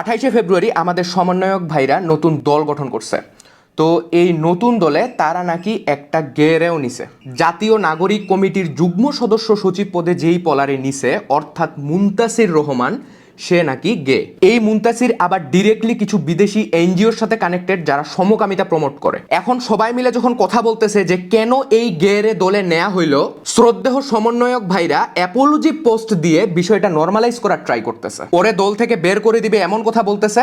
আঠাইশে ফেব্রুয়ারি আমাদের সমন্বয়ক ভাইরা নতুন দল গঠন করছে। তো এই নতুন দলে তারা নাকি একটা গেরেও নিছে। জাতীয় নাগরিক কমিটির যুগ্ম সদস্য সচিব পদে যেই পলারে নিছে, অর্থাৎ মুন্তাসির রহমান সে নাকি গে। এই মুন্তাসির আবার ডিরেক্টলি কিছু বিদেশি এনজিওর সাথে কানেক্টেড যারা সমকামিতা প্রমোট করে। এখন সবাই মিলে যখন কথা বলতেছে যে কেন এই গেরে দলে নেয়া হইল শ্রদ্ধেহ সমন্বয়ক ভাইরা অ্যাপোলজি পোস্ট দিয়ে বিষয়টা নর্মালাইজ করার ট্রাই করতেছে। পরে দল থেকে বের করে দিবে, এমন কথা বলতেছে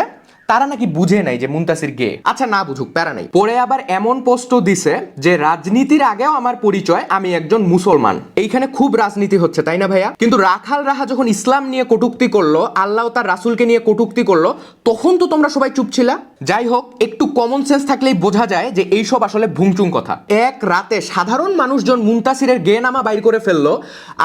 তারা নাকি বুঝে নাই যে মুন্তাসির গে আচ্ছা না বুঝুক, প্যারা নাই। পরে আবার এমন পোস্টও দিছে যে রাজনীতির আগেও আমার পরিচয়, আমি একজন মুসলমান। এইখানে খুব রাজনীতি হচ্ছে, তাই না ভাইয়া? কিন্তু রাখাল রাহা যখন ইসলাম নিয়ে কটুক্তি করল, আল্লাহ তার রাসুলকে নিয়ে কটুক্তি করল, তখন তো তোমরা সবাই চুপ ছিলা। যাই হোক, একটু কমন সেন্স থাকলেই বোঝা যায় যে এইসব আসলে ভুংচুং কথা। এক রাতে সাধারণ মানুষজন মুন্তাসিরের গে নামা বাইর করে ফেলল,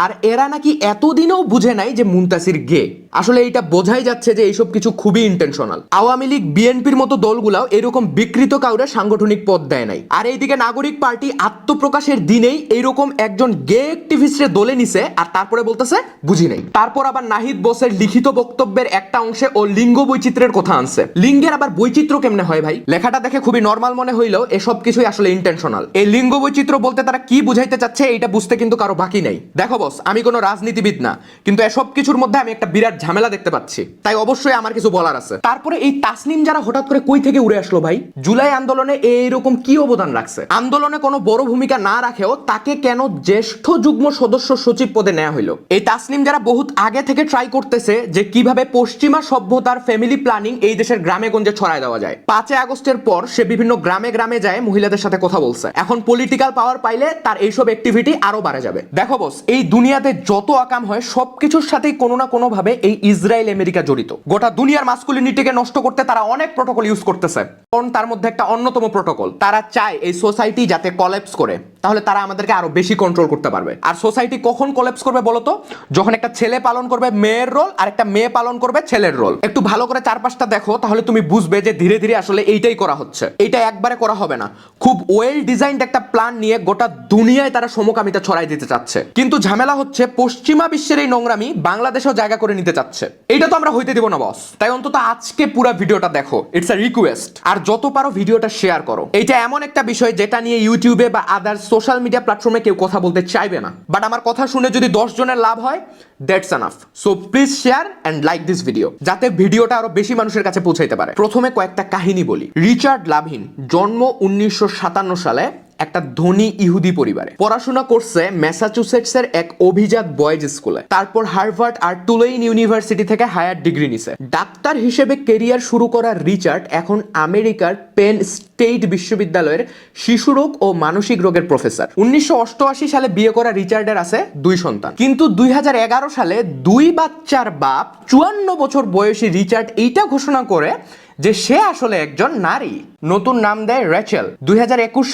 আর এরা নাকি এতদিনেও বুঝে নাই যে মুন্তাসির গে আসলে এইটা বোঝাই যাচ্ছে যে এইসব কিছু খুবই ইন্টেনশনাল আওয়ামী লীগ, বিএনপির মতো দলগুলাও এরকম বিকৃত কাউরে সাংগঠনিক পদ দেয় নাই। আর এইদিকে নাগরিক পার্টি আত্মপ্রকাশের দিনেই এইরকম একজন গে অ্যাক্টিভিস্টে দলে নিছে আর তারপরে বলতেছে, বুঝি নাই। তারপর আবার নাহিদ বোসের লিখিত বক্তব্যের একটা অংশে ও লিঙ্গ বৈচিত্র্যের কথা আনছে। লিঙ্গের আবার বৈচিত্র্য কেমনে হয় ভাই? লেখাটা দেখে খুবই নর্মাল মনে হইলেও এসব কিছুই আসলে ইন্টেনশনাল এই লিঙ্গ বৈচিত্র্য বলতে তারা কি বুঝাইতে চাচ্ছে এইটা বুঝতে কিন্তু কারও বাকি নাই। দেখো বস আমি কোনো রাজনীতিবিদ না, কিন্তু এসব কিছুর মধ্যে আমি একটা বিরাট ঝামেলা দেখতে পাচ্ছি। তাই অবশ্যই আমার কিছু বলার আছে। তারপরে এই তাসনিম যারা হঠাৎ করে কই থেকে উড়ে আসলো ভাই? জুলাই আন্দোলনে এইরকম কি অবদান রাখছে? আন্দোলনে কোনো বড় ভূমিকা না রাখেও তাকে কেন জ্যেষ্ঠ যুগ্ম সদস্য সচিব পদে নেওয়া হইল? এই তাসনিম যারা বহুত আগে থেকে ট্রাই করতেছে যে কীভাবে পশ্চিমা সভ্যতার ফ্যামিলি প্ল্যানিং এই দেশের গ্রামে গঞ্জে ছড়ায় দেওয়া যায়। পাঁচই আগস্টের পর সে বিভিন্ন গ্রামে গ্রামে যায় মহিলাদের সাথে কথা বলছে। এখন পলিটিক্যাল পাওয়ার পাইলে তার এইসব অ্যাক্টিভিটি আরও বাড়ে যাবে। দেখো বস এই দুনিয়াতে যত আকাম হয়, সবকিছুর সাথেই কোনো না কোনো ভাবে এই ইসরায়েল আমেরিকা জড়িত। গোটা দুনিয়ার মাস্কুলিনিটিকে নষ্ট করতে তারা অনেক প্রোটোকল ইউজ করতেছে। তার মধ্যে একটা অন্যতম প্রোটোকল তারা চায় এই সোসাইটি যাতে কলেপস করে। তাহলে তারা আমাদেরকে আরও বেশি কন্ট্রোল করতে পারবে। আর সোসাইটি কখন কলেপস করবে বলতো যখন একটা ছেলে পালন করবে মেয়ের রোল আর একটা মেয়ে পালন করবে ছেলের রোল একটু ভালো করে চারপাশটা দেখো, তাহলে তুমি বুঝবে যে ধীরে ধীরে আসলে এইটাই করা হচ্ছে। এইটা একবারে করা হবে না। খুব ওয়েল ডিজাইনড একটা প্ল্যান নিয়ে গোটা দুনিয়ায় তারা সমকামিতা ছড়াই দিতে চাচ্ছে। কিন্তু ঝামেলা হচ্ছে পশ্চিমা বিশ্বের এই নোংরামি বাংলাদেশেও জায়গা করে নিতে চাচ্ছে। এটা তো আমরা হইতে দিব না বস তাই অন্তত আজকে পুরো ভিডিওটা দেখো। ইটস আ রিকোয়েস্ট আর যত পারো ভিডিওটা শেয়ার করো। এটা এমন একটা বিষয় যেটা নিয়ে ইউটিউবে বা আদার সোশ্যাল মিডিয়া প্ল্যাটফর্মে কেউ কথা বলতে চাইবে না। বাট আমার কথা শুনে যদি দশ জনের লাভ হয় that's enough so please share and like this video যাতে ভিডিওটা আরও বেশি মানুষের কাছে পৌঁছাইতে পারে। প্রথমে কয়েকটা কাহিনী বলি। রিচার্ড লাভিন, জন্ম উনিশশো সাতান্ন সালে একটা ধনী ইহুদি পরিবারে। পড়াশোনা করছে ম্যাসাচুসেটসের এক অভিজাত বয়েজ স্কুলে। তারপর হার্ভার্ড আর টুলেইন ইউনিভার্সিটি থেকে হায়ার ডিগ্রি নিছে। ডাক্তার হিসেবে কেরিয়ার শুরু করা রিচার্ড এখন আমেরিকার পেন স্টেট বিশ্ববিদ্যালয়ের শিশুরোগ ও মানসিক রোগের প্রফেসর। উনিশশো অষ্টআশি সালে বিয়ে করা রিচার্ডের আছে দুই সন্তান। কিন্তু দুই হাজার এগারো সালে দুই বাচ্চার বাপ চুয়ান্ন বছর বয়সী রিচার্ড এইটা ঘোষণা করে যে সে আসলে একজন নারী। নতুন নাম দেয় রেচেল দুই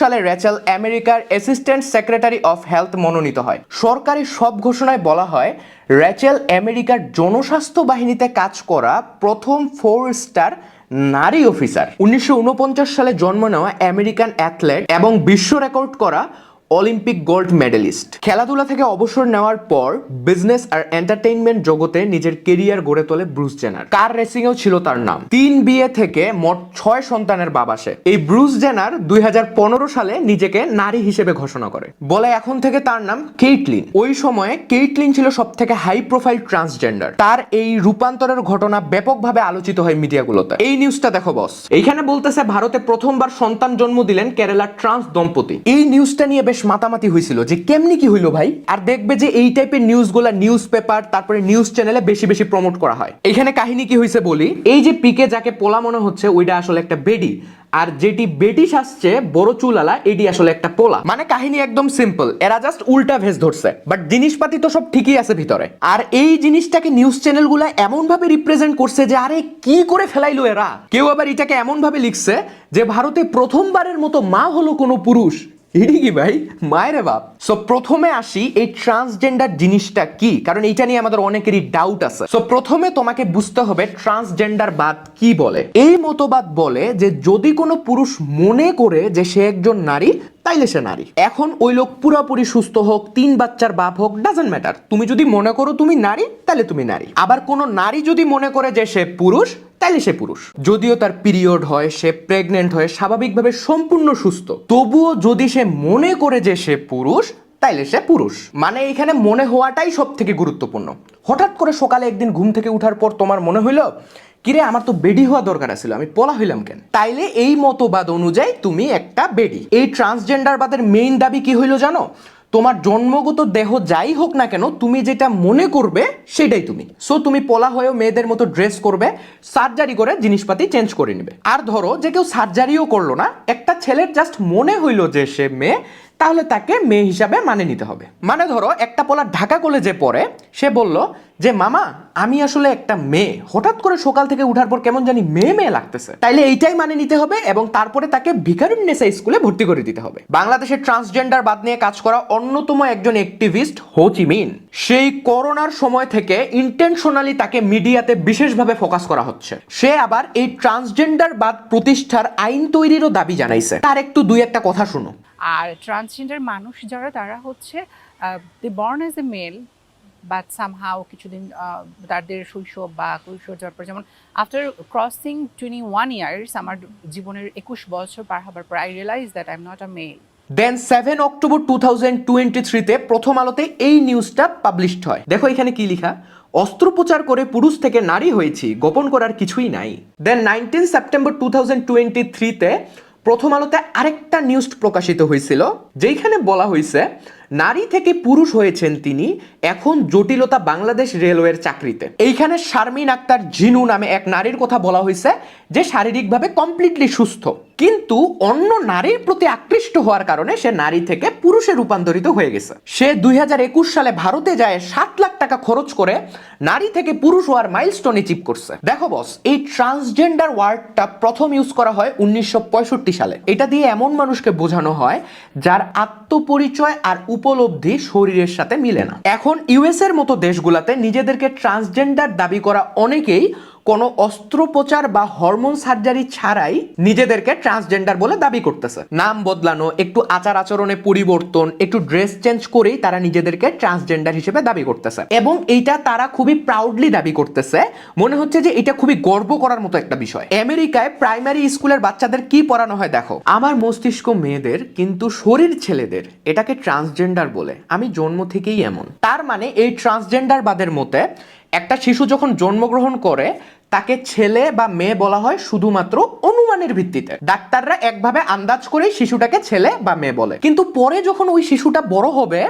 সালে রেচেল আমেরিকার অ্যাসিস্ট্যান্ট সেক্রেটারি অফ হেলথ মনোনীত হয়। সরকারি সব ঘোষণায় বলা হয় রেচেল আমেরিকার জনস্বাস্থ্য বাহিনীতে কাজ করা প্রথম ফোর স্টার নারী অফিসার। উনিশশো উনপঞ্চাশ সালে জন্ম নেওয়া আমেরিকান অ্যাথলেট এবং বিশ্ব রেকর্ড করা অলিম্পিক গোল্ড মেডেলিস্ট। খেলাধুলা থেকে অবসর নেওয়ার পর বিজনেস আর এন্টারটেইনমেন্ট জগতে নিজের কেরিয়ার গড়ে তোলে ব্রুস জেনার কার রেসিংয়েও ছিল তার নাম। তিন বিয়ে থেকে মোট ছয় সন্তানের বাবা সে এই ব্রুস জেনার দুই সালে নিজেকে নারী হিসেবে ঘোষণা করে। বলে এখন থেকে তার নাম কেইটলিন ওই সময়ে কেইটলিন ছিল সব থেকে হাই প্রোফাইল ট্রান্সজেন্ডার তার এই রূপান্তরের ঘটনা ব্যাপকভাবে আলোচিত হয় মিডিয়াগুলোতে। এই নিউজটা দেখো বস এইখানে বলতেছে, ভারতে প্রথমবার সন্তান জন্ম দিলেন কেরালার ট্রান্স দম্পতি। এই নিউজটা নিয়ে বেশ মাতামাতি হয়েছিল যে কেমনি কি হইল ভাই? আর দেখবে যে এই টাইপের নিউজগুলা নিউজ পেপার তারপরে নিউজ চ্যানেলে বেশি বেশি প্রমোট করা হয়। এখানে কাহিনী কি হয়েছে বলি? এই যে পিকে যাকে পোলা মনে হচ্ছে, ওইটা আসলে একটা বেডি। আর যেটি বেটি আসছে বড় চুলালা এটি আসলে একটা পোলা। মানে কাহিনী একদম সিম্পল এরা জাস্ট উল্টা ভেজ ধরছে। বাট জিনিসপাতি তো সব ঠিকই আছে ভিতরে। আর এই জিনিসটাকে নিউজ চ্যানেলগুলো এমন ভাবে রিপ্রেজেন্ট করছে যে, আরে, কি করে ফেলাইলো এরা? কেউ আবার এটাকে এমন ভাবে লিখছে যে, ভারতে প্রথমবারের মতো মা হলো কোনো পুরুষ। এটি ভাই? মায়ের বাপ। সো প্রথমে আসি এই ট্রান্সজেন্ডার জিনিসটা কি? কারণ এইটা নিয়ে আমাদের অনেকেরই ডাউট আছে। সো প্রথমে তোমাকে বুঝতে হবে ট্রান্সজেন্ডার বাদ কি বলে। এই মতবাদ বলে যে যদি কোনো পুরুষ মনে করে যে সে একজন নারী তাইলে সে নারী। এখন ওই লোক পুরোপুরি সুস্থ হোক, তিন বাচ্চার বাপ হোক ডাজেন্ট ম্যাটার তুমি যদি মনে করো তুমি নারী তাহলে তুমি নারী। আবার কোনো নারী যদি মনে করে যে সে পুরুষ, তাইলে সে পুরুষ। যদিও তার পিরিয়ড হয়, সে প্রেগনেন্ট হয়, স্বাভাবিকভাবে সম্পূর্ণ সুস্থ। তবুও যদি সে মনে করে যে সে পুরুষ, তাইলে সে পুরুষ। মানে এখানে মনে হওয়াটাই সব থেকে গুরুত্বপূর্ণ। হঠাৎ করে সকালে একদিন ঘুম থেকে উঠার পর তোমার মনে হইল কিরে, আমার তো বেডি হওয়া দরকার ছিল আমি পলা হইলাম কেন? তাইলে এই মতবাদ অনুযায়ী তুমি একটা বেডি। এই ট্রান্সজেন্ডারবাদের মেইন দাবি কি হইল জানো? তোমার জন্মগত দেহ যাই হোক না কেন, তুমি যেটা মনে করবে সেটাই তুমি। সো তুমি পলা হয়েও মেয়েদের মতো ড্রেস করবে সার্জারি করে জিনিসপাতি চেঞ্জ করে নেবে। আর ধরো যে কেউ সার্জারিও করল না, একটা ছেলের জাস্ট মনে হইল যে সে মেয়ে, তাহলে তাকে মেয়ে হিসাবে মানে নিতে হবে। মানে ধরো, একটা পোলা ঢাকা কলেজে পড়ে, সে বলল যে, মামা, আমি আসলে একটা মেয়ে। হঠাৎ করে সকাল থেকে উঠার পর কেমন জানি মেয়ে মেয়ে লাগতেছে। তাইলে এইটাই মানে নিতে হবে এবং তারপরে তাকে ভিকারুন্নেসা স্কুলে ভর্তি করে দিতে হবে। বাংলাদেশের ট্রান্সজেন্ডার বাদ নিয়ে কাজ করা অন্যতম একজন অ্যাক্টিভিস্ট হো চি সেই করোনার সময় থেকে ইন্টেনশনালি তাকে মিডিয়াতে বিশেষভাবে ফোকাস করা হচ্ছে। সে আবার এই ট্রান্সজেন্ডার বাদ প্রতিষ্ঠার আইন তৈরিরও দাবি জানাইছে। তার একটু দুই একটা কথা শুনো। আর ট্রান্সজেন্ডার মানুষ যারা, তারা হচ্ছে the born as a male but somehow কিছুদিন তাদের শৈশব বা কৈশোর যাওয়ার পর, যেমন after crossing twenty one years আমার জীবনের একুশ বছর পার হবার পর I realize that I am not a male then seven October two thousand twenty থ্রিতে প্রথম আলোতে এই নিউজটা পাবলিশড হয়। দেখো এখানে কি লেখা? অস্ত্রোপচার করে পুরুষ থেকে নারী হয়েছি, গোপন করার কিছুই নাই। Then nineteen September two thousand twenty থ্রিতে প্রথম আলোতে আরেকটা নিউজ প্রকাশিত হয়েছিল যেখানে বলা হয়েছে নারী থেকে পুরুষ হয়েছেন তিনি এখন জটিলতা বাংলাদেশ রেলওয়ের চাকরিতে। এইখানে শারমিন আক্তার ঝিনু নামে এক নারীর কথা বলা হয়েছে যে শারীরিকভাবে কমপ্লিটলি সুস্থ, কিন্তু অন্য নারীর প্রতি আকৃষ্ট হওয়ার কারণে সে নারী থেকে পুরুষে রূপান্তরিত হয়ে গেছে। সে দুই হাজার একুশ সালে ভারতে যায়, সাত লাখ টাকা খরচ করে নারী থেকে পুরুষ হওয়ার মাইলস্টোন অ্যাচিভ করছে। দেখো বস এই ট্রান্সজেন্ডার ওয়ার্ডটা প্রথম ইউজ করা হয় উনিশশো পঁয়ষট্টি সালে। এটা দিয়ে এমন মানুষকে বোঝানো হয় যার আত্মপরিচয় আর উপলব্ধি শরীরের সাথে মিলে না। এখন ইউএস এর মতো দেশগুলাতে নিজেদেরকে ট্রান্সজেন্ডার দাবি করা অনেকেই কোনো অস্ত্রোপচার বা হরমোন সার্জারি ছাড়াই নিজেদেরকে ট্রান্সজেন্ডার বলে দাবি করতেছে। নাম বদলানো, একটু আচার আচরণে পরিবর্তন, একটু ড্রেস চেঞ্জ করেই তারা নিজেদেরকে ট্রান্সজেন্ডার হিসেবে দাবি করতেছে। এবং এইটা তারা খুবই প্রাউডলি দাবি করতেছে। মনে হচ্ছে যে এটা খুবই গর্ব করার মতো একটা বিষয়। আমেরিকায় প্রাইমারি স্কুলের বাচ্চাদের কি পড়ানো হয় দেখো। আমার মস্তিষ্ক মেয়েদের, কিন্তু শরীর ছেলেদের, এটাকে ট্রান্সজেন্ডার বলে। আমি জন্ম থেকেই এমন। তার মানে এই ট্রান্সজেন্ডার বাদের মতে একটা শিশু যখন জন্মগ্রহণ করে তাকে ছেলে বা মেয়ে বলা হয় শুধুমাত্র অনুমানের ভিত্তিতে। ডাক্তাররা একভাবে আন্দাজ করেই শিশুটাকে ছেলে বা মেয়ে বলে। কিন্তু পরে যখন ওই শিশুটা বড় হবে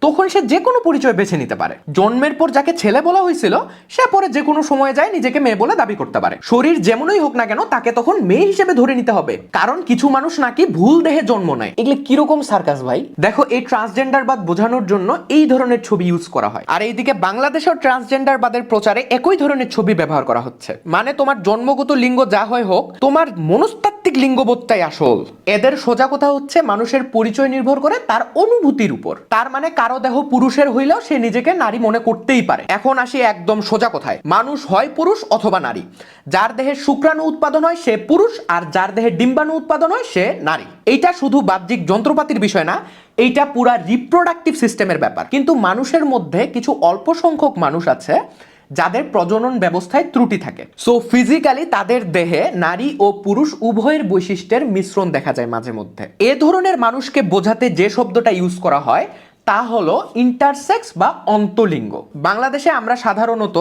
তখন সে যে কোনো পরিচয় বেছে নিতে পারে। জন্মের পর যাকে ছেলে বলা হয়েছিল সে পরে যে কোনো সময়ে যায় নিজেকে মেয়ে বলে দাবি করতে পারে। শরীর যেমনই হোক না কেন তাকে তখন মেয়ে হিসেবে ধরে নিতে হবে। কারণ কিছু মানুষ নাকি ভুল দেহে জন্ম নেয়। এগুলো কীরকম সার্কাস ভাই? দেখো এই ট্রান্সজেন্ডার বাদ বোঝানোর জন্য এই ধরনের ছবি ইউজ করা হয়। আর এইদিকে বাংলাদেশেও ট্রান্সজেন্ডার বাদের প্রচারে একই ধরনের ছবি ব্যবহার করা হচ্ছে। মানে তোমার জন্মগত লিঙ্গ যা হয় হোক, তোমার মনস্তাত্ত্বিক লিঙ্গবোধটাই আসল। এদের সোজা কথা হচ্ছে মানুষের পরিচয় নির্ভর করে তার অনুভূতির উপর। তার মানে কারও দেহ পুরুষের হইলেও সে নিজেকে নারী মনে করতেই পারে। এখন আসি একদম সোজা কথায়। মানুষ হয় পুরুষ অথবা নারী। যার দেহে শুক্রাণু উৎপাদন হয় সে পুরুষ, আর যার দেহে ডিম্বাণু উৎপাদন হয় সে নারী। এইটা শুধু বাহ্যিক যন্ত্রপাতির বিষয় না, এইটা পুরা রিপ্রোডাক্টিভ সিস্টেমের ব্যাপার। কিন্তু মানুষের মধ্যে কিছু অল্প সংখ্যক মানুষ আছে যাদের প্রজনন ব্যবস্থায় ত্রুটি থাকে। সো ফিজিক্যালি তাদের দেহে নারী ও পুরুষ উভয়ের বৈশিষ্ট্যের মিশ্রণ দেখা যায় মাঝে মধ্যে। এ ধরনের মানুষকে বোঝাতে যে শব্দটা ইউজ করা হয় তা হলো ইন্টারসেক্স বা অন্তলিঙ্গ। বাংলাদেশে আমরা সাধারণত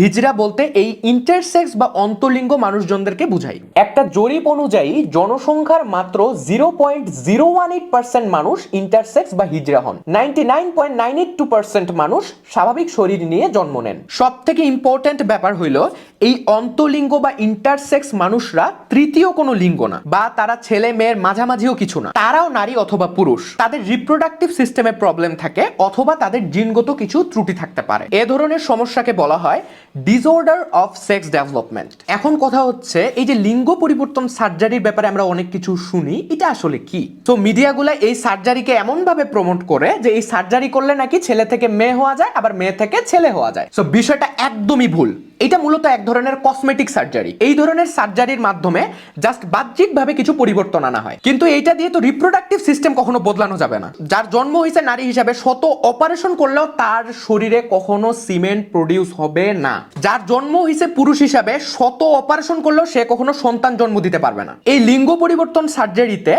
হিজরা বলতে এই ইন্টারসেক্স বা অন্তলিঙ্গ মানুষজনদেরকে বুঝাই। একটা জরিপ অনুযায়ী জনসংখ্যার মাত্র zero point zero one eight percent মানুষ ইন্টারসেক্স বা হিজরা হন। Ninety nine point nine eight two percent মানুষ স্বাভাবিক শরীর নিয়ে জন্ম নেন। সব থেকে ইম্পর্ট্যান্ট ব্যাপার হইল এই অন্তলিঙ্গ বা ইন্টারসেক্স মানুষরা তৃতীয় কোনো লিঙ্গ না, বা তারা ছেলে, মেয়ের মাঝামাঝিও কিছু না। তারাও নারী অথবা পুরুষ। তাদের রিপ্রোডাক্টিভ সিস্টেমে প্রবলেম থাকে অথবা তাদের জিনগত কিছু ত্রুটি থাকতে পারে। এ ধরনের সমস্যাকে বলা হয় ডিসঅর্ডার অফ সেক্স ডেভেলপমেন্ট এখন কথা হচ্ছে, এই যে লিঙ্গ পরিবর্তন সার্জারির ব্যাপারে আমরা অনেক কিছু শুনি, এটা আসলে কি? তো মিডিয়াগুলো এই সার্জারিকে এমন ভাবে প্রমোট করে যে এই সার্জারি করলে নাকি ছেলে থেকে মেয়ে হওয়া যায়, আবার মেয়ে থেকে ছেলে হওয়া যায়। সো বিষয়টা একদমই ভুল। এটা মূলত এক ধরনের কসমেটিক সার্জারি এই ধরনের সার্জারির মাধ্যমে জাস্ট বাহ্যিকভাবে কিছু পরিবর্তন আনা হয়। কিন্তু এইটা দিয়ে তো রিপ্রোডাক্টিভ সিস্টেম কখনো বদলানো যাবে না। যার জন্ম হয়েছে নারী হিসাবে শত অপারেশন করলেও তার শরীরে কখনো সিমেন্ট প্রডিউস হবে না। যার জন্ম হয়েছে পুরুষ হিসাবে, শত অপারেশন করলেও সে কখনো সন্তান জন্ম দিতে পারবে না। এই লিঙ্গ পরিবর্তন সার্জারিতে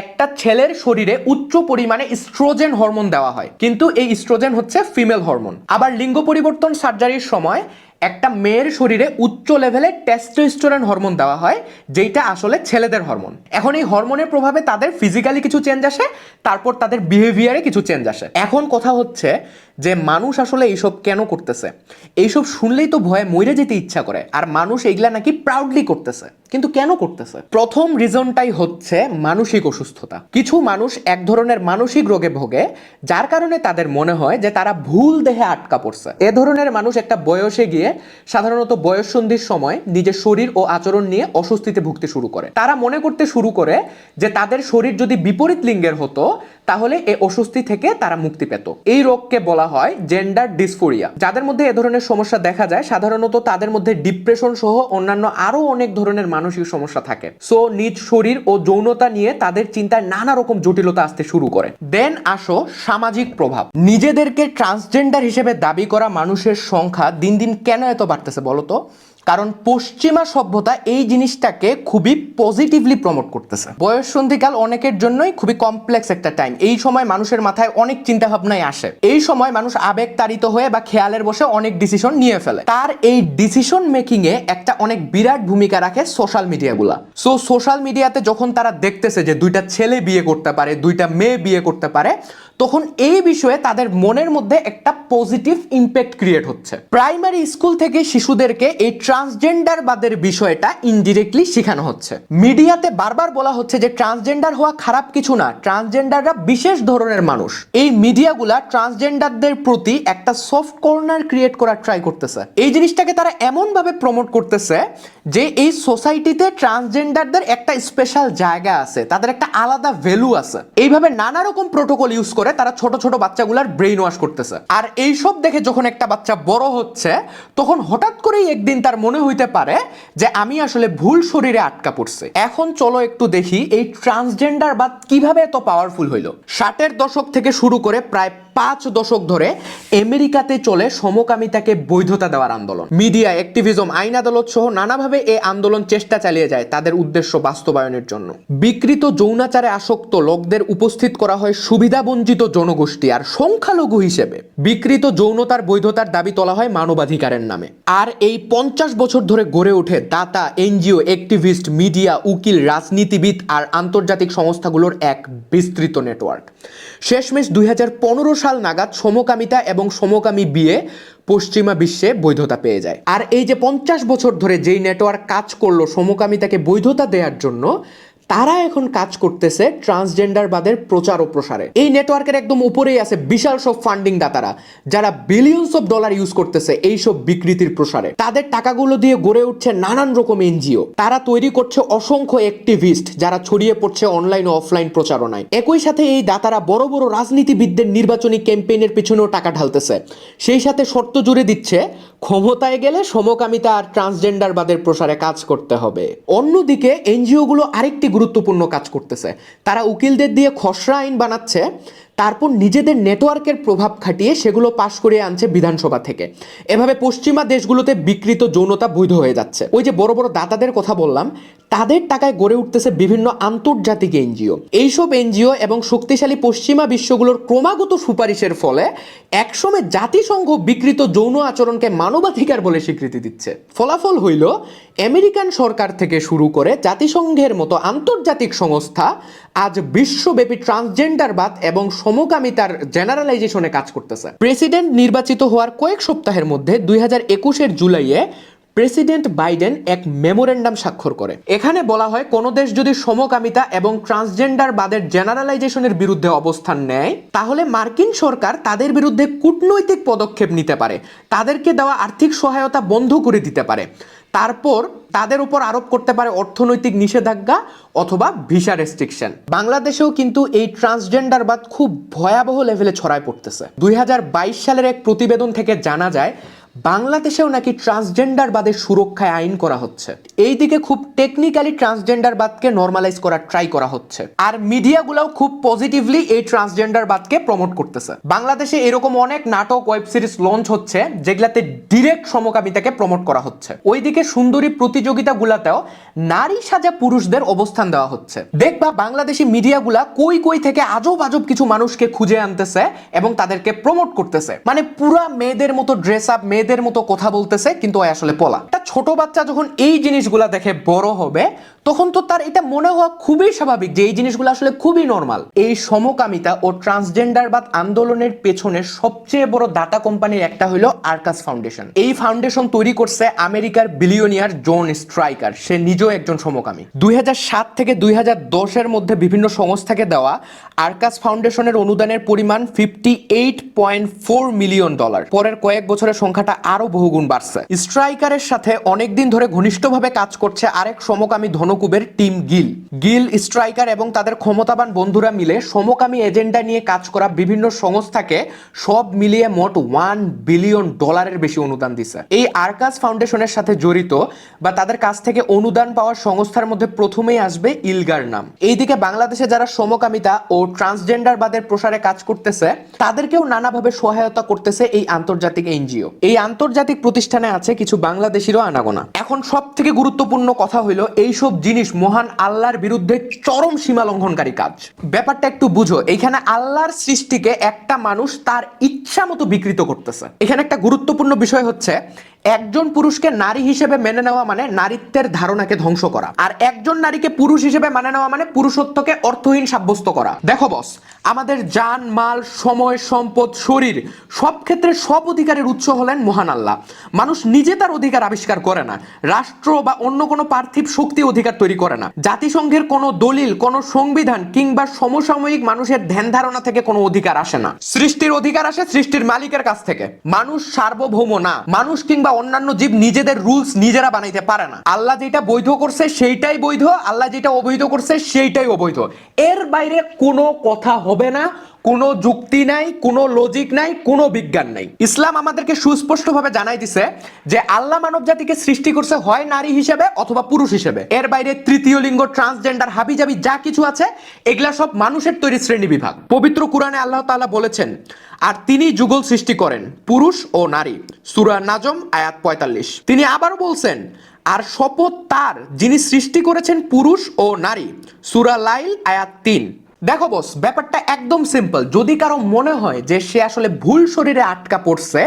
একটা ছেলের শরীরে উচ্চ পরিমাণে স্ট্রোজেন হরমোন দেওয়া হয়। কিন্তু এই স্ট্রোজেন হচ্ছে ফিমেল হরমোন আবার লিঙ্গ পরিবর্তন সার্জারির সময় একটা মেয়ের শরীরে উচ্চ লেভেলে টেস্টোস্টেরন হরমোন দেওয়া হয় যেটা আসলে ছেলেদের হরমোন এখন এই হরমোনের প্রভাবে তাদের ফিজিক্যালি কিছু চেঞ্জ আসে, তারপর তাদের বিহেভিয়ারে কিছু চেঞ্জ আসে। এখন কথা হচ্ছে যে মানুষ আসলে এইসব কেন করতেছে? এইসব শুনলেই তো ভয়ে মরে যেতে ইচ্ছা করে, আর মানুষ এইগুলা নাকি প্রাউডলি করতেছে। কিন্তু কেন করতেছে? প্রথম রিজনটাই হচ্ছে মানসিক অসুস্থতা। কিছু মানুষ এক ধরনের মানসিক রোগে ভোগে, যার কারণে তাদের মনে হয় যে তারা ভুল দেহে আটকা পড়ছে। এ ধরনের মানুষ একটা বয়সে গিয়ে সাধারণত বয়ঃসন্ধির সময় নিজের শরীর ও আচরণ নিয়ে অস্বস্তিতে ভুগতে শুরু করে। তারা মনে করতে শুরু করে যে তাদের শরীর যদি বিপরীত লিঙ্গের হতো তাহলে এই অস্বস্তি থেকে তারা মুক্তি পেত। এই রোগকে বলা হয় জেন্ডার ডিসফোরিয়া যাদের মধ্যে এ ধরনের সমস্যা দেখা যায়, সাধারণত তাদের মধ্যে ডিপ্রেশন সহ অন্যান্য আরও অনেক ধরনের মানসিক সমস্যা থাকে। সো, নিজ শরীর ও যৌনতা নিয়ে তাদের চিন্তায় নানা রকম জটিলতা আসতে শুরু করে। দেন আসো সামাজিক প্রভাব। নিজেদেরকে ট্রান্সজেন্ডার হিসেবে দাবি করা মানুষের সংখ্যা দিন দিন কেন এত বাড়তেছে বলতো কারণ পশ্চিমা সভ্যতা এই জিনিসটাকে খুবই পজিটিভলি প্রমোট করতেছে। বয়স সন্ধিকাল অনেকের জন্যই খুবই কমপ্লেক্স একটা টাইম এই সময় মানুষের মাথায় অনেক চিন্তা ভাবনাই আসে। এই সময় মানুষ আবেগ তাড়িত হয়ে বা খেয়ালের বসে অনেক ডিসিশন নিয়ে ফেলে। তার এই ডিসিশন মেকিং এ একটা অনেক বিরাট ভূমিকা রাখে সোশ্যাল মিডিয়াগুলা সো সোশ্যাল মিডিয়াতে যখন তারা দেখতেছে যে দুইটা ছেলে বিয়ে করতে পারে, দুইটা মেয়ে বিয়ে করতে পারে, তখন এই বিষয়ে তাদের মনের মধ্যে একটা পজিটিভ ইম্প্যাক্ট ক্রিয়েট হচ্ছে। প্রাইমারি স্কুল থেকে শিশুদেরকে এই ট্রান্সজেন্ডার বাদের বিষয়টা ইনডিরেক্টলি শেখানো হচ্ছে। মিডিয়াতে বারবার বলা হচ্ছে যে ট্রান্সজেন্ডার হওয়া খারাপ কিছু না, ট্রান্সজেন্ডাররা বিশেষ ধরনের মানুষ। এই মিডিয়াগুলা ট্রান্সজেন্ডারদের প্রতি একটা সফট কর্নার ক্রিয়েট করার ট্রাই করতেছে। এই জিনিসটাকে তারা এমন ভাবে প্রমোট করতেছে যে এই সোসাইটিতে ট্রান্সজেন্ডারদের একটা স্পেশাল জায়গা আছে, তাদের একটা আলাদা ভ্যালু আছে। এইভাবে নানা রকম প্রোটোকল ইউজ করে তারা ছোট ছোট বাচ্চাগুলার ব্রেইন ওয়াশ করতেছে। আর এইসব দেখে যখন একটা বাচ্চা বড় হচ্ছে, তখন হঠাৎ করেই একদিন তার মনে হইতে পারে যে আমি আসলে ভুল শরীরে আটকা পড়ছে। এখন চলো একটু দেখি এই ট্রান্সজেন্ডার বাদ কীভাবে এত পাওয়ারফুল হইল। ষাটের দশক থেকে শুরু করে প্রায় পাঁচ দশক ধরে আমেরিকাতে চলে সমকামিতাকে বৈধতা দেওয়ার আন্দোলন। মিডিয়া অ্যাক্টিভিজম আইন আদালত সহ নানাভাবে এই আন্দোলন চেষ্টা চালিয়ে যায় তাদের উদ্দেশ্য বাস্তবায়নের জন্য। বিকৃত যৌনাচারে আসক্ত লোকদের উপস্থিত করা হয় সুবিধাবঞ্চিত জনগোষ্ঠী আর সংখ্যালঘু হিসেবে। বিকৃত যৌনতার বৈধতার দাবি তোলা হয় মানবাধিকারের নামে। আর এই পঞ্চাশ বছর ধরে গড়ে ওঠে দাতা, এনজিও অ্যাক্টিভিস্ট মিডিয়া, উকিল, রাজনীতিবিদ আর আন্তর্জাতিক সংস্থাগুলোর এক বিস্তৃত নেটওয়ার্ক শেষমেশ দুই হাজার সাল নাগাদ সমকামিতা এবং সমকামী বিয়ে পশ্চিমা বিশ্বে বৈধতা পেয়ে যায়। আর এই যে পঞ্চাশ বছর ধরে যেই নেটওয়ার্ক কাজ করল সমকামিতাকে বৈধতা দেওয়ার জন্য তারা এখন কাজ করতেছে ট্রান্সজেন্ডারবাদের প্রচার ও প্রসারে। এই নেটওয়ার্কের একদম উপরেই আছে বিশাল সব ফান্ডিং দাতারা, যারা বিলিয়নস অফ ডলার ইউজ করতেছে এই সব বিকৃতির প্রসারে। তাদের টাকাগুলো দিয়ে গড়ে উঠছে নানান রকম এনজিও। তারা তৈরি করছে অসংখ্য অ্যাক্টিভিস্ট যারা ছড়িয়ে পড়ছে অনলাইন ও অফলাইন প্রচারণায়। একই সাথে এই দাতারা বড় বড় রাজনীতিবিদদের নির্বাচনী ক্যাম্পেইনের পিছনেও টাকা ঢালতেছে। সেই সাথে শর্ত জুড়ে দিচ্ছে, ক্ষমতায় গেলে সমকামিতা আর ট্রান্সজেন্ডারবাদের প্রসারে কাজ করতে হবে। অন্যদিকে এনজিওগুলো আরেকটি গুরুত্বপূর্ণ কাজ করতেছে। তারা উকিলদের দিয়ে খসড়া আইন বানাচ্ছে। তারপর নিজেদের নেটওয়ার্কের প্রভাব খাটিয়ে সেগুলো পাশ করিয়ে আনছে বিধানসভা থেকে। এভাবে পশ্চিমা দেশগুলোতে বিকৃত যৌনতা বৈধ হয়ে যাচ্ছে। ওই যে বড় বড় দাতাদের কথা বললাম, তাদের টাকায় গড়ে উঠতেছে বিভিন্ন আন্তর্জাতিক এনজিও। এইসব এনজিও এবং শক্তিশালী পশ্চিমা বিশ্বগুলোর ক্রমাগত সুপারিশের ফলে একসময় জাতিসংঘ বিকৃত যৌন আচরণকে মানবাধিকার বলে স্বীকৃতি দিচ্ছে। ফলাফল হইল, আমেরিকান সরকার থেকে শুরু করে জাতিসংঘের মতো আন্তর্জাতিক সংস্থা আজ বিশ্বব্যাপী ট্রান্সজেন্ডারবাদ এবং সমকামিতার জেনারেলাইজেশনে কাজ করতেছে। প্রেসিডেন্ট নির্বাচিত হওয়ার কয়েক সপ্তাহের মধ্যে দুই হাজার একুশের জুলাইয়ে প্রেসিডেন্ট বাইডেন এক মেমোরেন্ডাম স্বাক্ষর করে। এখানে বলা হয়, কোনো দেশ যদি সমকামিতা এবং ট্রান্সজেন্ডার বাদের জেনারেলাইজেশনের বিরুদ্ধে অবস্থান নেয়, তাহলে মার্কিন সরকার তাদের বিরুদ্ধে কূটনৈতিক পদক্ষেপ নিতে পারে। তাদেরকে দেওয়া আর্থিক সহায়তা বন্ধ করে দিতে পারে। তারপর তাদের উপর আরোপ করতে পারে অর্থনৈতিক নিষেধাজ্ঞা অথবা ভিসা রেস্ট্রিকশন বাংলাদেশেও কিন্তু এই ট্রান্সজেন্ডারবাদ খুব ভয়াবহ লেভেলে ছড়ায় পড়তেছে। দুই হাজার বাইশ সালের এক প্রতিবেদন থেকে জানা যায় বাংলাদেশেও নাকি ট্রান্সজেন্ডারবাদের সুরক্ষায় আইন করা হচ্ছে। এইদিকে খুব টেকনিক্যালি ট্রান্সজেন্ডারবাদকে নর্মালাইজ করার ট্রাই করা হচ্ছে। আর মিডিয়াগুলোও খুব পজিটিভলি এই ট্রান্সজেন্ডারবাদকে প্রমোট করতেছে। বাংলাদেশে এরকম অনেক নাটক ওয়েব সিরিজ লঞ্চ হচ্ছে, যেগুলাতে ডিরেক্ট সমকামিতাকে প্রমোট করা হচ্ছে। ওইদিকে সুন্দরী প্রতিযোগিতাগুলাতেও নারী সাজা পুরুষদের অবস্থান দেওয়া হচ্ছে। দেখবা বাংলাদেশি মিডিয়াগুলা কই কই থেকে আজব আজব কিছু মানুষকে খুঁজে আনতেছে এবং তাদেরকে প্রমোট করতেছে। মানে পুরা মেয়েদের মতো ড্রেস আপ মেয়েদের মতো কথা বলতেছে, কিন্তু ওই আসলে পলা। একটা ছোট বাচ্চা যখন এই জিনিসগুলা দেখে বড় হবে, তখন তো তার এটা মনে হওয়া খুবই স্বাভাবিক যে এই জিনিসগুলো আসলে খুবই নর্মাল এই সমকামিতা ও ট্রান্সজেন্ডারবাদ আন্দোলনের পেছনে সবচেয়ে বড় দাতা কোম্পানির একটা হলো আর্কাস ফাউন্ডেশন। এই ফাউন্ডেশন তৈরি করছে আমেরিকার বিলিয়নিয়ার জন স্ট্রাইকার সে নিজেও একজন সমকামী। দুই হাজার সাত থেকে দুই হাজার দশ এর মধ্যে বিভিন্ন সংস্থাকে দেওয়া আর্কাস ফাউন্ডেশনের অনুদানের পরিমাণ fifty eight point four million dollar পরের কয়েক বছরের সংখ্যাটা আরও বহুগুণ বাড়ছে। স্ট্রাইকারের সাথে অনেকদিন ধরে ঘনিষ্ঠভাবে কাজ করছে আরেক সমকামী ধনকুবের টিম গিল। গিল, স্ট্রাইকার এবং তাদের ক্ষমতাবান বন্ধুরা মিলে সমকামী এজেন্ডা নিয়ে কাজ করা বিভিন্ন সংস্থাকে সব মিলিয়ে মোট ওয়ান বিলিয়ন ডলারের বেশি অনুদান দিছে। এই আর্কাস ফাউন্ডেশনের সাথে জড়িত বা তাদের কাছ থেকে অনুদান পাওয়ার সংস্থার মধ্যে প্রথমেই আসবে ইলগার নাম। এইদিকে বাংলাদেশে যারা সমকামিতা ও ট্রান্সজেন্ডারবাদের প্রসারে কাজ করতেছে, তাদেরকেও নানাভাবে সহায়তা করতেছে এই আন্তর্জাতিক এনজিও। এই আন্তর্জাতিক প্রতিষ্ঠানে আছে কিছু বাংলাদেশিরও আনাগোনা। এখন সব থেকে গুরুত্বপূর্ণ কথা হইল, এইসব জিনিস মহান আল্লাহর বিরুদ্ধে চরম সীমা লঙ্ঘনকারী কাজ। ব্যাপারটা একটু বুঝো, এখানে আল্লাহর সৃষ্টিকে একটা মানুষ তার ইচ্ছা মতো বিকৃত করতেছে। এখানে একটা গুরুত্বপূর্ণ বিষয় হচ্ছে একজন পুরুষকে নারী হিসেবে মেনে নেওয়া মানে নারীত্বের ধারণাকে ধ্বংস করা। আর একজন নারীকে পুরুষ হিসেবে মানে নেওয়া মানে পুরুষত্বকে অর্থহীন সাব্যস্ত করা। দেখো বস আমাদের যান মাল, সময়, সম্পদ, শরীর, সব ক্ষেত্রে সব অধিকারের উৎস হলেন মহান আল্লাহ। মানুষ নিজে তার অধিকার আবিষ্কার করে না। রাষ্ট্র বা অন্য কোনো পার্থিব শক্তি অধিকার তৈরি করে না। জাতিসংঘের কোনো দলিল, কোনো সংবিধান কিংবা সমসাময়িক মানুষের ধ্যান ধারণা থেকে কোনো অধিকার আসে না। সৃষ্টির অধিকার আসে সৃষ্টির মালিকের কাছ থেকে। মানুষ সার্বভৌম না। মানুষ কিংবা অন্যান্য জীব নিজেদের রুলস নিজেরা বানাইতে পারে না। আল্লাহ যেটা বৈধ করছে সেইটাই বৈধ, আল্লাহ যেটা অবৈধ করছে সেইটাই অবৈধ। এর বাইরে কোনো কথা হবে না, কোনো যুক্তি নাই, কোনো লজিক নাই, কোনো বিজ্ঞান নাই। ইসলাম আমাদেরকে সুস্পষ্টভাবে জানাই দিছে যে আল্লাহ মানব জাতিকে সৃষ্টি করছে হয় নারী হিসেবে অথবা পুরুষ হিসেবে। এর বাইরে তৃতীয় লিঙ্গ ট্রান্সজেন্ডার হাবিজাবি যা কিছু আছে, এগুলা সব মানুষের তৈরি শ্রেণি বিভাগ। পবিত্র কোরআনে আল্লাহ তাআলা বলেছেন আর তিনি যুগল সৃষ্টি করেন, পুরুষ ও নারী। সুরা নাজম, আয়াত পঁয়তাল্লিশ। তিনি আবারও বলছেন, আর শপথ তার যিনি সৃষ্টি করেছেন পুরুষ ও নারী। সুরা লাইল, আয়াত তিন। দেখো বস ব্যাপারটা একদম সিম্পল যদি কারও মনে হয় যে সে আসলে ভুল শরীরে আটকা পড়ছে,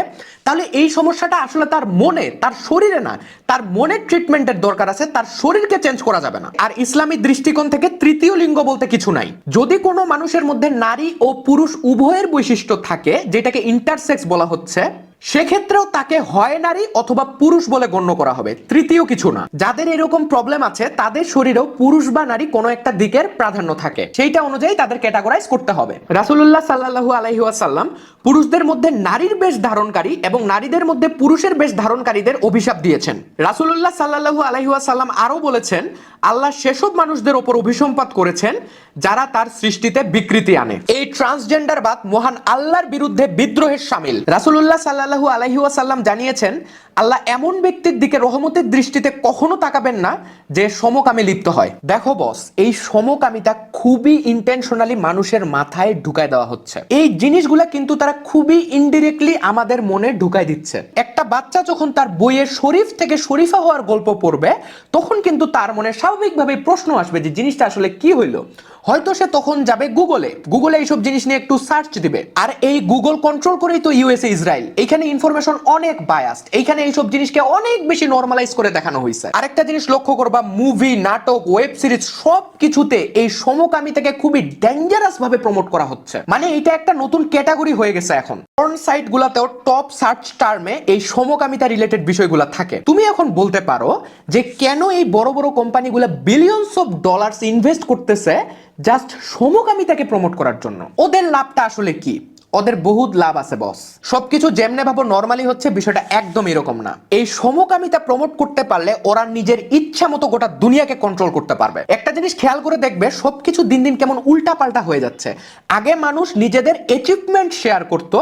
তাহলে এই সমস্যাটা আসলে তার মনে, তার শরীরে না, তার মনের ট্রিটমেন্টের দরকার আছে, তার শরীরকে চেঞ্জ করা যাবে না। আর ইসলামী দৃষ্টিকোণ থেকে তৃতীয় লিঙ্গ বলতে কিছু নাই। যদি কোনো মানুষের মধ্যে নারী ও পুরুষ উভয়ের বৈশিষ্ট্য থাকে, যেটাকে ইন্টারসেক্স বলা হচ্ছে সেক্ষেত্রেও তাকে হয় নারী অথবা পুরুষ বলে গণ্য করা হবে। তৃতীয় কিছু না। যাদের এরকম প্রবলেম আছে, তাদের শরীরেও পুরুষ বা নারী কোনো একটা দিকের প্রাধান্য থাকে। সেইটা অনুযায়ী তাদের ক্যাটাগরাইজ করতে হবে। রাসুলুল্লাহ সাল্লাহু আলহি ওয়াসাল্লাম পুরুষদের মধ্যে নারীর বেশ ধারণকারী এবং নারীদের মধ্যে পুরুষের বেশ ধারণকারীদের অভিশাপ দিয়েছেন। রাসুলুল্লাহ সাল্লাহু আলহি ওয়াসাল্লাম আরও বলেছেন, আল্লাহ সেসব মানুষদের ওপর অভিসম্পাত করেছেন যারা তার সৃষ্টিতে বিকৃতি আনে। এই ট্রান্সজেন্ডারবাদ মহান আল্লাহর বিরুদ্ধে বিদ্রোহের সামিল। রাসুলুল্লাহ সাল্লাহু আলহি আসাল্লাম জানিয়েছেন আল্লাহ এমন ব্যক্তির দিকে রহমতের দৃষ্টিতে কখনো তাকাবেন না যে সমকামে লিপ্ত হয়। দেখো বস এই সমকামিতা খুবই ইন্টেনশনালি মানুষের মাথায় ঢুকায় দেওয়া হচ্ছে। এই জিনিসগুলা কিন্তু তারা খুবই ইনডিরেক্টলি আমাদের মনে ঢুকাই দিচ্ছে। একটা বাচ্চা যখন তার বইয়ের শরীফ থেকে শরীফা হওয়ার গল্প পড়বে, তখন কিন্তু তার মনে স্বাভাবিকভাবে প্রশ্ন আসবে যে জিনিসটা আসলে কি হইল? হয়তো সে তখন যাবে গুগলে। গুগলে এইসব জিনিস নিয়ে একটু সার্চ দিবে। আর এই গুগল কন্ট্রোল করেই তো ইউএসএ ইসরায়েল এখানে ইনফরমেশন অনেক বায়াস্ট এইখানে এইসব জিনিসকে অনেক বেশি নর্মালাইজ করে দেখানো হয়েছে আরেকটা জিনিস লক্ষ্য করবা মুভি নাটক ওয়েব সিরিজ সব কিছুতে এই সমকামিতাকে খুবই ডেঞ্জারাস ভাবে প্রমোট করা হচ্ছে। মানে এটা একটা নতুন ক্যাটাগরি হয়ে গেছে এখন। পর্ন সাইট গুলাতেও টপ সার্চ টার্মে এই সমকামিতা রিলেটেড বিষয়গুলো থাকে। তুমি এখন বলতে পারো যে কেন এই বড় বড় কোম্পানিগুলো বিলিয়নস অফ ডলার্স ইনভেস্ট করতেছে জাস্ট সমকামিতাকে প্রমোট করার জন্য? ওদের লাভটা আসলে কি? ওদের বহুত লাভ আছে বস সবকিছু যেমনে ভাবো নর্মালি হচ্ছে বিষয়টা একদম এরকম না। এই সমকামিতা প্রমোট করতে পারলে ওরা নিজের ইচ্ছা মতো গোটা দুনিয়াকে কন্ট্রোল করতে পারবে। একটা জিনিস খেয়াল করে দেখবে, সবকিছু দিন দিন কেমন উল্টা পাল্টা হয়ে যাচ্ছে। আগে মানুষ নিজেদের অ্যাচিভমেন্ট শেয়ার করত,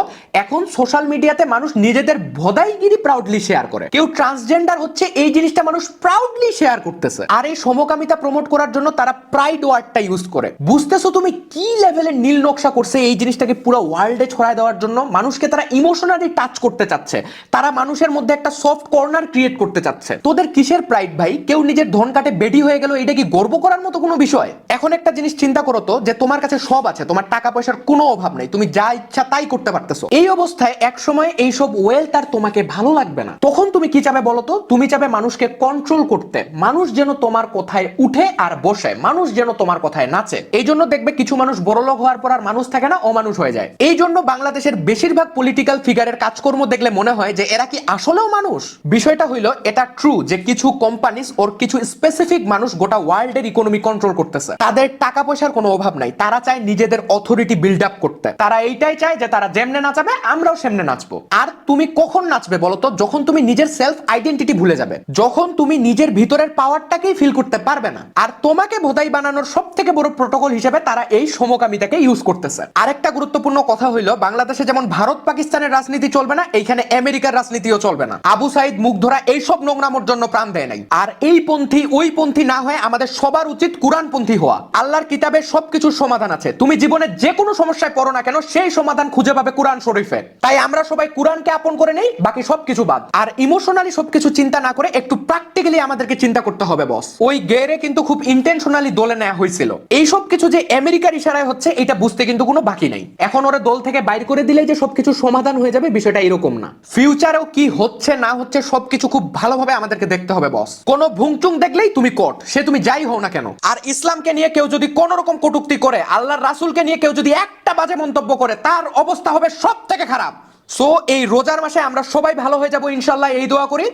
এখন সোশ্যাল মিডিয়াতে মানুষ নিজেদের ভদাইগিরি প্রাউডলি শেয়ার করে। কেউ ট্রান্সজেন্ডার হচ্ছে, এই জিনিসটা মানুষ প্রাউডলি শেয়ার করতেছে। আর এই সমকামিতা প্রমোট করার জন্য তারা প্রাইড ওয়ার্ডটা ইউজ করে। বুঝতেছো তুমি কি লেভেলের নীল নকশা করছে, এই জিনিসটাকে পুরো ওয়ার্ল্ডে ছড়ায় দেওয়ার জন্য মানুষকে তারা ইমোশনালি টাচ করতে চাচ্ছে। তারা মানুষের মধ্যে একটা সফট কর্নার ক্রিয়েট করতে চাচ্ছে। তোদের কিসের প্রাইড ভাই? কেউ নিজের ধন কাটে, বেডি হয়ে গেল, এটা কি গর্ব করার মতো কোনো বিষয়? এখন একটা জিনিস চিন্তা করো তো, যে তোমার কাছে সব আছে, তোমার টাকা পয়সার কোনো অভাব নেই, তুমি যা ইচ্ছা তাই করতে পারতেছো। এই অবস্থায় এক সময় এইসব ওয়েলথ আর তোমাকে ভালো লাগবে না। তখন তুমি কি চাবে বলো তো? তুমি চাবে মানুষকে কন্ট্রোল করতে। মানুষ যেন তোমার কথায় উঠে আর বসে। মানুষ যেন তোমার কথায় নাচে। এই জন্য দেখবে কিছু মানুষ বড়লোক হওয়ার পর আর মানুষ থাকে না, অমানুষ হয়ে যায়। এই জন্য বাংলাদেশের বেশিরভাগ পলিটিক্যাল ফিগারের কাজকর্ম দেখলে মনে হয় যে এরা কি আসলেও মানুষ? বিষয়টা হইল, এটা ট্রু যে কিছু কোম্পানিজ ওর কিছু স্পেসিফিক মানুষ গোটা ওয়ার্ল্ডের ইকোনমি কন্ট্রোল করতেছে। তাদের টাকা পয়সার কোনো অভাব নাই। তারা চায় নিজেদের অথরিটি বিল্ড আপ করতে। তারা এইটাই চায় যে তারা যেমনে নাচাবে, আমরাও সেমনে নাচবো। আর তুমি কখন নাচবে বলতো যখন তুমি নিজের সেলফ আইডেন্টিটি ভুলে যাবে। যখন তুমি নিজের ভিতরের পাওয়ারটাকেই ফিল করতে পারবে না। আর তোমাকে বোধাই বানানোর সব থেকে বড় প্রোটোকল হিসেবে তারা এই সমকামিতাকে ইউজ করতেছে। আরেকটা গুরুত্বপূর্ণ কথা হইল, বাংলাদেশে যেমন ভারত পাকিস্তানের রাজনীতি চলবে না, এইখানে আমেরিকার রাজনীতিও চলবে না। আবু সাইদ মুগ্ধরা এইসব নোংরামোর জন্য প্রাণ দেয় নাই। আর এই পন্থী, ওই পন্থী না হয়ে আমাদের সবার উচিত কোরআন পন্থী হওয়া। আল্লাহর কিতাবে সবকিছুর সমাধান আছে। তুমি জীবনে যে কোনো সমস্যায় পড়ো না কেন, সেই সমাধান খুঁজে পাবে কোরআন শরীফে তাই আমরা সবাই কোরআনকে আপন করে নেই, বাকি সবকিছু বাদ। আর ইমোশনালি সবকিছু চিন্তা না করে একটু প্র্যাকটিক্যালি আমাদেরকে চিন্তা করতে হবে বস ওই গেরে কিন্তু খুব ইন্টেনশনালি দলে নেওয়া হয়েছিল। এই সব কিছু যে আমেরিকার ইশারায় হচ্ছে, এটা বুঝতে কিন্তু কোনো বাকি নাই। এখন ওরা দল থেকে বাইর করে দিলে যে সবকিছু সমাধান হয়ে যাবে, বিষয়টা এরকম না। ফিউচারেও কি হচ্ছে, না হচ্ছে, সবকিছু খুব ভালোভাবে আমাদেরকে দেখতে হবে বস কোনো ভুংচুং দেখলেই তুমি কট সে তুমি যাই হও না কেন। আর ইসলামকে নিয়ে কেউ যদি কোন রকম কটুক্তি করে, আল্লাহর রাসূলকে নিয়ে কেউ যদি একটা বাজে মন্তব্য করে, তার অবস্থা হবে সব থেকে খারাপ। সো এই রোজার মাসে আমরা সবাই ভালো হয়ে যাব ইনশাল্লাহ এই দোয়া করি।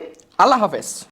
আল্লাহ হাফেজ।